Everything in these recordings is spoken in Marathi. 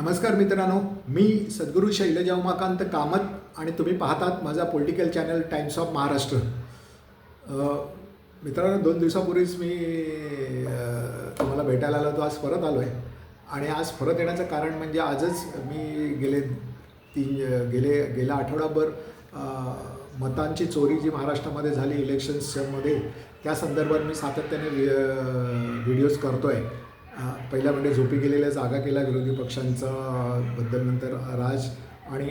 नमस्कार मित्रांनो मी सद्गुरू शैलजा उमाकांत कामत आणि तुम्ही पाहतात माझा political channel Times of Maharashtra मित्रांनो दोन दिवसापूर्वीच मी तुम्हाला भेटायला आलो तो आज परत आलो आहे आणि आज परत येण्याचं कारण म्हणजे आजच मी गेले तीन गेले गेल्या आठवडाभर मतांची चोरी जी महाराष्ट्रामध्ये झाली इलेक्शन्समध्ये त्या संदर्भात मी सातत्याने व्हिडिओज करतो आहे पहिला म्हणजे झोपी गेलेल्या जागा केला विरोधी पक्षांचा बद्दल नंतर राज आणि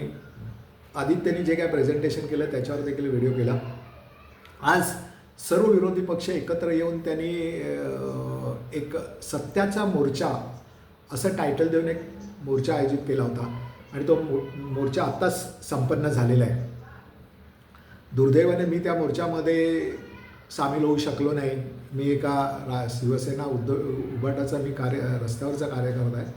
आदित्यने जे काय प्रेझेंटेशन केलं त्याच्यावर देखील व्हिडिओ केला. आज सर्व विरोधी पक्ष एकत्र येऊन त्यांनी एक सत्याचा मोर्चा असं टायटल देऊन एक मोर्चा आयोजित केला होता. आणि तो मो मोर्चा आत्ताच संपन्न झालेला आहे. दुर्दैवाने मी त्या मोर्चामध्ये सामील होऊ शकलो नाही. मी एका रा शिवसेना उद्धव उभाटाचा मी कार्य रस्त्यावरचा कार्यकर्ता आहे.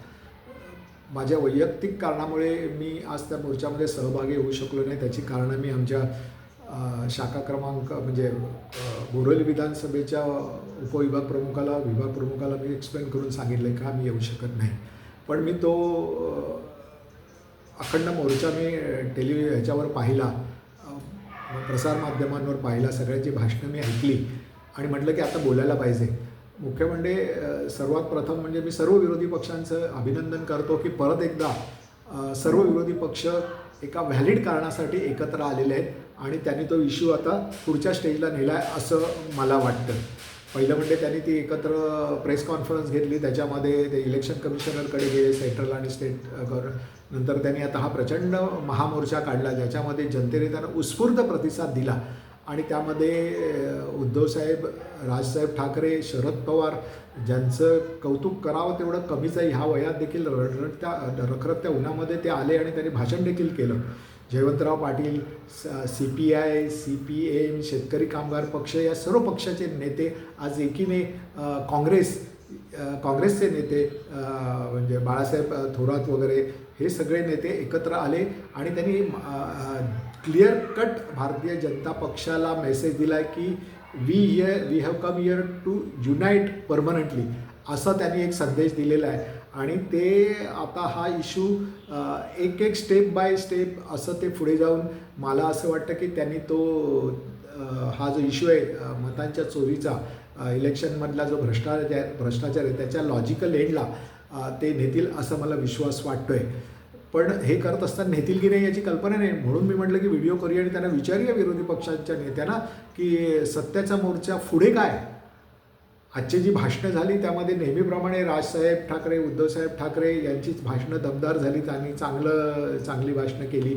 माझ्या वैयक्तिक कारणामुळे मी आज त्या मोर्चामध्ये सहभागी होऊ शकलो नाही. त्याची कारणं मी आमच्या शाखा क्रमांक म्हणजे अ, बोरोली विधानसभेच्या उपविभाग प्रमुखाला विभाग प्रमुखाला मी एक्सप्लेन करून सांगितलं का मी येऊ शकत नाही. पण मी तो अखंड मोर्चा मी टेलिव्हि ह्याच्यावर पाहिला. प्रसारमाध्यमांवर पाहिला सगळ्याची भाषणं मी ऐकली आणि म्हटलं की आता बोलायला पाहिजे. मुख्य म्हणजे सर्वात प्रथम म्हणजे मी सर्व विरोधी पक्षांचं अभिनंदन करतो की परत एकदा सर्व विरोधी पक्ष एका व्हॅलिड कारणासाठी एकत्र आलेले आहेत आणि त्यांनी तो इश्यू आता पुढच्या स्टेजला नेला आहे असं मला वाटतं. पहिलं म्हणजे त्यांनी ती एकत्र प्रेस कॉन्फरन्स घेतली. त्याच्यामध्ये ते इलेक्शन कमिशनरकडे गेले सेंट्रल आणि स्टेट गव्हर्न. नंतर त्यांनी आता हा प्रचंड महामोर्चा काढला ज्याच्यामध्ये जनतेने त्यांना उत्स्फूर्त प्रतिसाद दिला. आणि त्यामध्ये उद्धवसाहेब राजसाहेब ठाकरे शरद पवार ज्यांचं कौतुक करावं तेवढं कमीच आहे. ह्या वयात देखील रडरडत्या रखरखत्या उन्हामध्ये ते आले आणि त्यांनी भाषण देखील केलं. Jaywantrao Patil C P I C P M शेतकरी कामगार पक्ष या सर्व पक्षाचे नेते आज एकीने काँग्रेस काँग्रेसचे नेते म्हणजे बाळासाहेब थोरात वगैरे हे सगळे नेते एकत्र आले आणि त्यांनी क्लिअर कट भारतीय जनता पक्षाला मेसेज दिला की we here we have come here to unite permanently असा त्यांनी एक संदेश दिलेला आहे. आणि ते आता हा इश्यू एक एक स्टेप बाय स्टेप असं ते पुढे जाऊन मला असं वाटतं की त्यांनी तो हा जो इश्यू आहे मतांच्या चोरीचा इलेक्शनमधला जो भ्रष्टाचार भ्रष्टाचार आहे त्याच्या लॉजिकल एंडला ते नेतील असं मला विश्वास वाटतोय. पण हे करत असताना नेतील की नाही याची कल्पना नाही. म्हणून मी म्हटलं की व्हिडिओ करूया आणि त्यांना विचारूया विरोधी पक्षांच्या नेत्यांना की सत्याचा मोर्चा पुढे काय? आजची जी भाषणं झाली त्यामध्ये नेहमीप्रमाणे राजसाहेब ठाकरे उद्धवसाहेब ठाकरे यांचीच भाषणं दमदार झाली त्यांनी चांगलं चांगली भाषणं केली.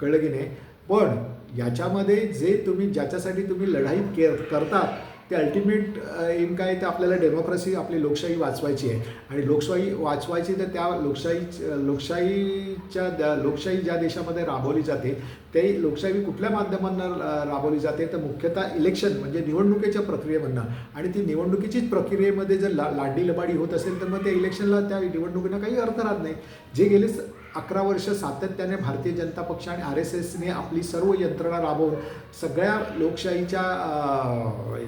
कळलं की नाही? पण याच्यामध्ये जे तुम्ही ज्याच्यासाठी तुम्ही लढाई के करतात ते अल्टिमेट एम काय तर आपल्याला डेमोक्रेसी आपली लोकशाही वाचवायची आहे. आणि लोकशाही वाचवायची तर त्या लोकशाही लोकशाहीच्या द्या- लोकशाही ज्या देशामध्ये राबवली जाते ते लोकशाही कुठल्या माध्यमांना राबवली जाते? तर मुख्यतः इलेक्शन म्हणजे निवडणुकीच्या प्रक्रियेमधनं. आणि ती निवडणुकीचीच प्रक्रियेमध्ये जर ला लाडी लबाडी होत असेल तर मग त्या इलेक्शनला त्या निवडणुकीला काही अर्थ राहत नाही. जे गेले अकरा वर्ष सातत्याने भारतीय जनता पक्ष आणि आर एस एसने आपली सर्व यंत्रणा राबवून सगळ्या लोकशाहीच्या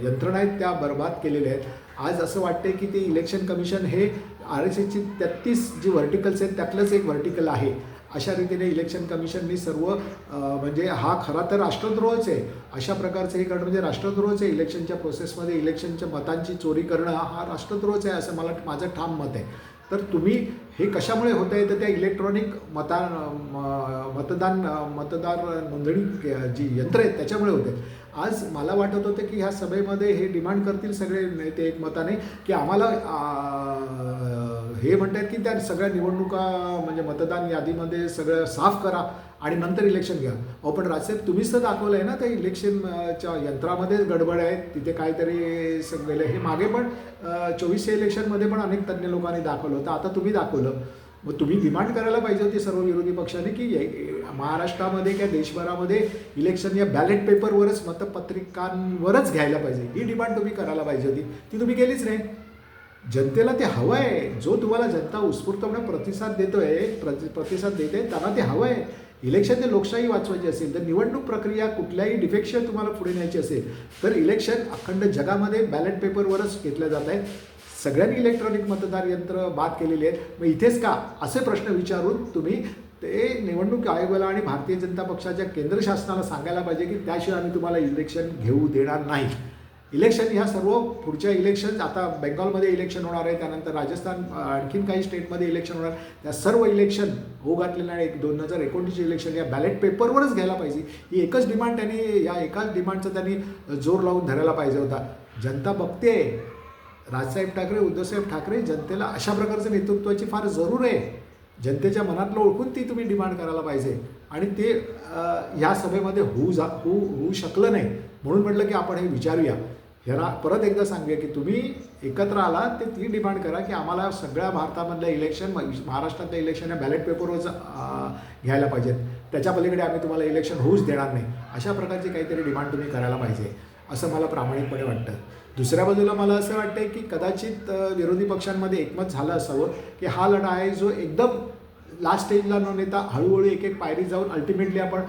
यंत्रणा आहेत त्या बर्बाद केलेल्या आहेत. आज असं वाटतंय की ते इलेक्शन कमिशन हे आर एस एसची तेहतीस जी व्हर्टिकल्स आहेत त्यातलंच एक व्हर्टिकल आहे. अशा रीतीने इलेक्शन कमिशननी सर्व म्हणजे हा खरा तर राष्ट्रद्रोहच आहे. अशा प्रकारचं हे करणं म्हणजे राष्ट्रद्रोहच आहे इलेक्शनच्या प्रोसेसमध्ये इलेक्शनच्या मतांची चोरी करणं हा राष्ट्रद्रोहच आहे असं मला माझं ठाम मत आहे. तर तुम्ही हे कशामुळे होत आहे तर त्या इलेक्ट्रॉनिक मता म- मतदान मतदार नोंदणी जी यंत्र आहेत त्याच्यामुळे होते. आज मला वाटत होतं की ह्या सभेमध्ये हे डिमांड करतील सगळे नेते एकमताने की आम्हाला हे म्हणतात की त्या सगळ्या निवडणुका म्हणजे मतदान यादीमध्ये सगळं साफ करा आणि नंतर इलेक्शन घ्या. अहो पण राजसाहेब तुम्हीच तर दाखवलं आहे ना त्या इलेक्शनच्या यंत्रामध्येच गडबड आहे तिथे काहीतरी सगळं हे मागे पण चोवीसशे इलेक्शनमध्ये पण अनेक तज्ज्ञ लोकांनी दाखवलं होतं. आता तुम्ही दाखवलं. मग तुम्ही डिमांड करायला पाहिजे होती सर्व विरोधी पक्षाने की महाराष्ट्रामध्ये किंवा देशभरामध्ये इलेक्शन या बॅलेट पेपरवरच मतपत्रिकांवरच घ्यायला पाहिजे. ही डिमांड तुम्ही करायला पाहिजे होती. ती तुम्ही केलीच नाही. जनतेला ते हवं आहे. जो तुम्हाला जनता उत्स्फूर्तपणे प्रतिसाद देतोय प्रति प्रतिसाद देते त्यांना ते हवं आहे. इलेक्शन ते लोकशाही वाचवायची असेल तर निवडणूक प्रक्रिया कुठल्याही डिफेक्शन तुम्हाला पुढे न्यायची असेल तर इलेक्शन अखंड जगामध्ये बॅलेट पेपरवरच घेतलं जात आहे. सगळ्यांनी इलेक्ट्रॉनिक मतदार यंत्र बाद केलेले आहेत. मग इथेच का? असे प्रश्न विचारून तुम्ही ते निवडणूक आयोगाला आणि भारतीय जनता पक्षाच्या केंद्र शासनाला सांगायला पाहिजे की त्याशिवाय आम्ही तुम्हाला इलेक्शन घेऊ देणार नाही. इलेक्शन ह्या सर्व पुढच्या इलेक्शन आता बेंगॉलमध्ये इलेक्शन होणार आहे त्यानंतर राजस्थान आणखीन काही स्टेटमध्ये इलेक्शन होणार त्या सर्व इलेक्शन हो घातलेलं आहे एक दोन हजार एकोणतीसचे इलेक्शन या बॅलेट पेपरवरच घ्यायला पाहिजे. ही एकच डिमांड त्यांनी या एकाच डिमांडचा त्यांनी जोर लावून धरायला पाहिजे होता. जनता बघते. राजसाहेब ठाकरे उद्धवसाहेब ठाकरे जनतेला अशा प्रकारचं नेतृत्वाची फार जरूर आहे. जनतेच्या मनातलं ओळखून ती तुम्ही डिमांड करायला पाहिजे. आणि ते या ह्या सभेमध्ये होऊ जा होऊ होऊ शकलं नाही. म्हणून म्हटलं की आपण हे विचारूया. ह्याला परत एकदा सांगूया की तुम्ही एकत्र आला ते ती डिमांड करा की आम्हाला सगळ्या भारतामधल्या इलेक्शन महाराष्ट्रातल्या इलेक्शन या बॅलेट पेपरवरच घ्यायला पाहिजेत. त्याच्या पलीकडे आम्ही तुम्हाला इलेक्शन होऊच देणार नाही. अशा प्रकारची काहीतरी डिमांड तुम्ही करायला पाहिजे. असं मला प्रामाणिकपणे वाटतं. दुसऱ्या बाजूला मला असं वाटतं की कदाचित विरोधी पक्षांमध्ये एकमत झालं असावं की हा लढा आहे जो एकदम लास्ट स्टेजला न नेता हळूहळू एक एक पायरी जाऊन अल्टिमेटली आपण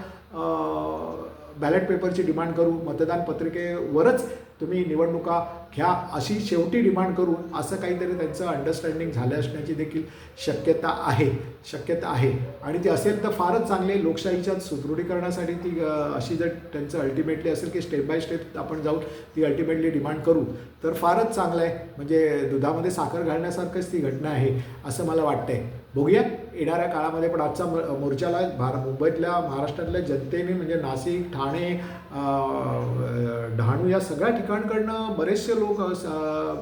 बॅलेट पेपरची डिमांड करू मतदान पत्रिकेवरच तुम्ही निवडणुका घ्या अशी शेवटी डिमांड करून असं काहीतरी त्यांचं अंडरस्टँडिंग झालं असण्याची देखील शक्यता आहे शक्यता आहे. आणि ते असेल तर फारच चांगले लोकशाहीच्या सुदृढीकरणासाठी ती अशी जर त्यांचं अल्टिमेटली असेल की स्टेप बाय स्टेप आपण जाऊन ती अल्टिमेटली डिमांड करू तर फारच चांगलं आहे. म्हणजे दुधामध्ये साखर घालण्यासारखंच ती घटना आहे असं मला वाटतंय. बघूया. येणाऱ्या काळामध्ये पण आजचा म- मोर्चाला भार मुंबईतल्या महाराष्ट्रातल्या जनतेने म्हणजे नाशिक ठाणे डहाणू या सगळ्या ठिकाणकडनं बरेचसे लोक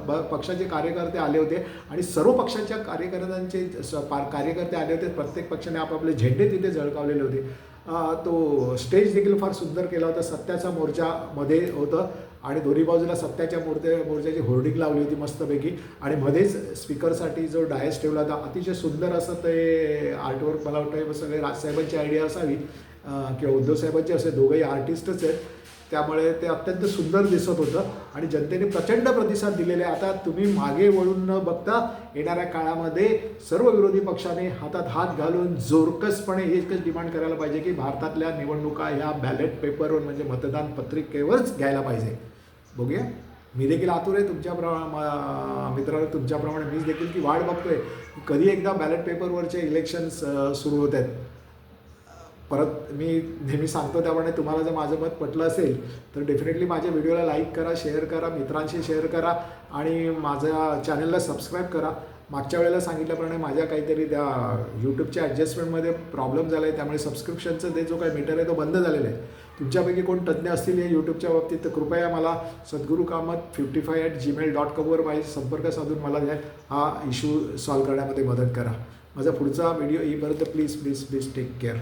ब- पक्षाचे कार्यकर्ते आले होते आणि सर्व पक्षाच्या कार्यकर्त्यांचे स- पा- कार्यकर्ते आले होते. प्रत्येक पक्षाने आपापले झेंडे तिथे झळकावलेले होते. तो स्टेज देखील फार सुंदर केला होता सत्याचा मोर्चामध्ये होतं आणि दोन्ही बाजूला सत्याच्या मोर्चे मोर्चाची होर्डिंग लावली होती मस्तपैकी. आणि मध्येच स्पीकरसाठी जो डायस ठेवला होता अतिशय सुंदर असं ते आर्टवर्क मला वाटतं सगळे राजसाहेबांची आयडिया असावी. किंवा उद्धवसाहेबांची असे दोघंही आर्टिस्टच आहेत. त्यामुळे ते अत्यंत सुंदर दिसत होतं आणि जनतेने प्रचंड प्रतिसाद दिलेले आहे. आता तुम्ही मागे वळून न बघता येणाऱ्या काळामध्ये सर्व विरोधी पक्षाने हातात हात घालून जोरकसपणे एकच डिमांड करायला पाहिजे की भारतातल्या निवडणुका ह्या बॅलेट पेपरवर म्हणजे मतदान पत्रिकेवरच घ्यायला पाहिजे. बघूया. मी देखील आतुर आहे तुमच्या मित्रांनो तुमच्याप्रमाणे मीच देखील की वाट बघतोय. कधी एकदा बॅलेट पेपरवरचे इलेक्शन्स सुरू होत आहेत. परत मी नेहमी सांगतो त्यामुळे तुम्हाला जर माझं मत पटलं असेल तर डेफिनेटली माझ्या व्हिडिओला लाईक करा शेअर करा मित्रांशी शेअर करा आणि माझ्या चॅनलला सबस्क्राईब करा. मागच्या वेळेला सांगितल्याप्रमाणे माझ्या काहीतरी त्या यूट्यूबच्या ॲडजस्टमेंटमध्ये प्रॉब्लेम झाला आहे त्यामुळे सबस्क्रिप्शनचं ते जो काही मीटर आहे तो बंद झालेला आहे. तुमच्यापैकी कोण तज्ज्ञ असतील या यूट्यूबच्या बाबतीत तर कृपया मला Sadguru Kamat fifty five at Gmail dot कॉमवर माझे संपर्क साधून मला द्या हा इश्यू सॉल्व्ह करण्यामध्ये मदत करा. माझा पुढचा व्हिडिओ येईपर्यंत please please please take care